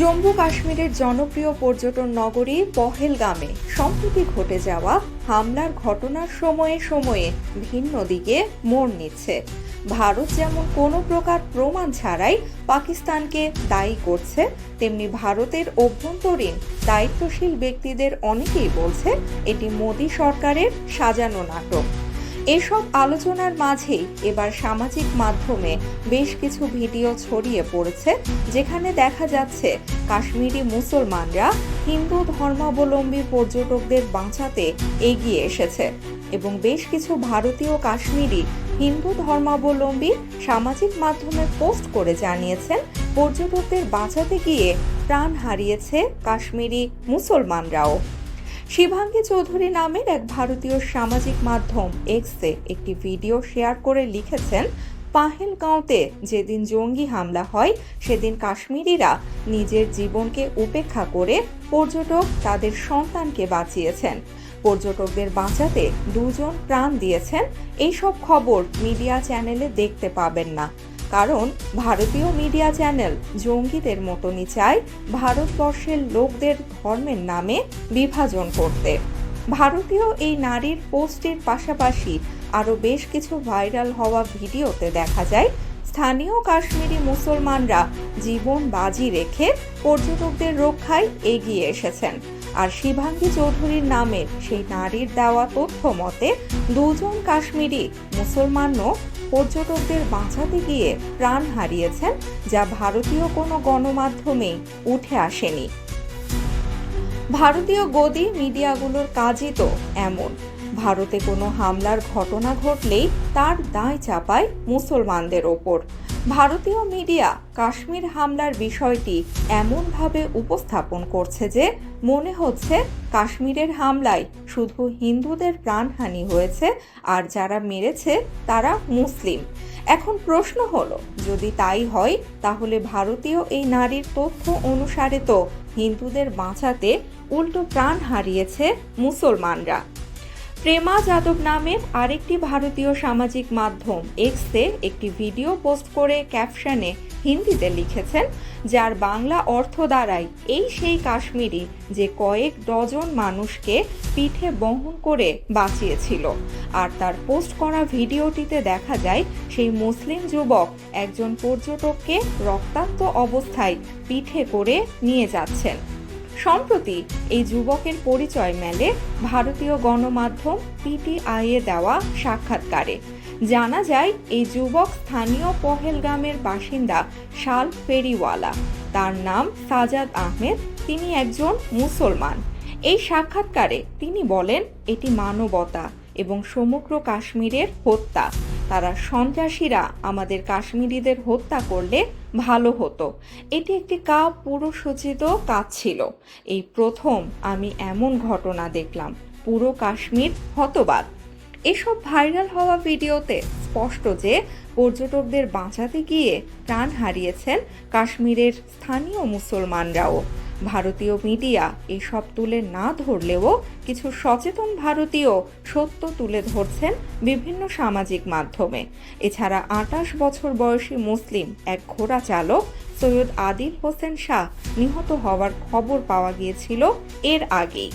জম্মু কাশ্মীরের জনপ্রিয় পর্যটন নগরী পহেলগামে। সম্প্রতি ঘটে যাওয়া হামলার ঘটনার সময়ে সময়ে ভিন্ন দিকে মোড় নিচ্ছে। ভারত যেমন কোনো প্রকার প্রমাণ ছাড়াই পাকিস্তানকে দায়ী করছে, তেমনি ভারতের অভ্যন্তরীণ দায়িত্বশীল ব্যক্তিদের অনেকেই বলছে, এটি মোদী সরকারের সাজানো নাটক। এসব আলোচনার মাঝেই এবার সামাজিক মাধ্যমে বেশ কিছু ভিডিও ছড়িয়ে পড়েছে, যেখানে দেখা যাচ্ছে কাশ্মীরি মুসলমানরা হিন্দু ধর্মাবলম্বী পর্যটকদের বাঁচাতে এগিয়ে এসেছে এবং বেশ কিছু ভারতীয় কাশ্মীরি হিন্দু ধর্মাবলম্বী সামাজিক মাধ্যমে পোস্ট করে জানিয়েছেন, পর্যটকদের বাঁচাতে গিয়ে প্রাণ হারিয়েছে কাশ্মীরি মুসলমানরাও। শিবাঙ্গী চৌধুরী নামের এক ভারতীয় সামাজিক মাধ্যম এক্সে একটি ভিডিও শেয়ার করে লিখেছেন পাহেলগাঁওতে যেদিন জঙ্গি হামলা হয়, সেদিন কাশ্মীরিরা নিজের জীবনকে উপেক্ষা করে পর্যটক তাদের সন্তানকে বাঁচিয়েছেন। পর্যটকদের বাঁচাতে দুজন প্রাণ দিয়েছেন। এইসব খবর মিডিয়া চ্যানেলে দেখতে পাবেন না। কারণ ভারতীয় মিডিয়া চ্যানেল জঙ্গিদের মতনই চায় ভারতবর্ষের লোকদের ধর্মের নামে বিভাজন করতে। ভারতীয় এই নারীর পোস্টের পাশাপাশি আরও বেশ কিছু ভাইরাল হওয়া ভিডিওতে দেখা যায়, স্থানীয় কাশ্মীরি মুসলমানরা জীবন বাজি রেখে পর্যটকদের রক্ষায় এগিয়ে এসেছেন। আর শিবাঙ্গী চৌধুরীর নামের সেই নারীর দেওয়া তথ্য মতে, দুজন কাশ্মীরি মুসলমানও পর্যটকদের বাঁচাতে গিয়ে প্রাণ হারিয়েছেন, যা ভারতীয় কোনো গণমাধ্যমেই উঠে আসেনি। ভারতীয় গদি মিডিয়াগুলোর কাজই তো এমন। ভারতে কোনো হামলার ঘটনা ঘটলেই তার দায় চাপায় মুসলমানদের ওপর। ভারতীয় মিডিয়া কাশ্মীর হামলার বিষয়টি এমনভাবে উপস্থাপন করছে যে মনে হচ্ছে কাশ্মীরের হামলায় শুধু হিন্দুদের প্রাণহানি হয়েছে আর যারা মেরেছে তারা মুসলিম। এখন প্রশ্ন হলো, যদি তাই হয়, তাহলে ভারতীয় এই নারীর তথ্য অনুসারে তো হিন্দুদের বাঁচাতে উল্টো প্রাণ হারিয়েছে মুসলমানরা। প্রেমা যাদব নামের আরেকটি ভারতীয় সামাজিক মাধ্যম এক্সে একটি ভিডিও পোস্ট করে ক্যাপশনে হিন্দিতে লিখেছেন, যার বাংলা অর্থ দ্বারাই এই সেই কাশ্মীরি যে কয়েক ডজন মানুষকে পিঠে বহন করে বাঁচিয়েছিল। আর তার পোস্ট করা ভিডিওটিতে দেখা যায়, সেই মুসলিম যুবক একজন পর্যটককে রক্তাক্ত অবস্থায় পিঠে করে নিয়ে যাচ্ছেন। সম্প্রতি এই যুবকের পরিচয় মেলে ভারতীয় গণমাধ্যম পিটিআই এ দেওয়া সাক্ষাৎকারে। জানা যায়, এই যুবক স্থানীয় পহেলগামের বাসিন্দা শাল ফেরিওয়ালা তার নাম সাজাদ আহমেদ, তিনি একজন মুসলমান। এই সাক্ষাৎকারে তিনি বলেন, এটি মানবতা এবং সমগ্র কাশ্মীরের হত্যা। তারা সন্ত্রাসীরা আমাদের কাশ্মীরিদের হত্যা করলে ভালো হতো। এটি একটি কা পুরসূচিত কাজ ছিল। এই প্রথম আমি এমন ঘটনা দেখলাম। পুরো কাশ্মীর হতবাদ এসব ভাইরাল হওয়া ভিডিওতে স্পষ্ট যে পর্যটকদের বাঁচাতে গিয়ে প্রাণ হারিয়েছেন কাশ্মীরের স্থানীয় মুসলমানরাও। ভারতীয় মিডিয়া এসব তুলে না ধরলেও কিছু সচেতন ভারতীয় সত্য তুলে ধরছেন বিভিন্ন সামাজিক মাধ্যমে। এছাড়া আটাশ বছর বয়সী মুসলিম এক ঘোড়া চালক সৈয়দ আদিল হোসেন শাহ নিহত হওয়ার খবর পাওয়া গিয়েছিল এর আগেই।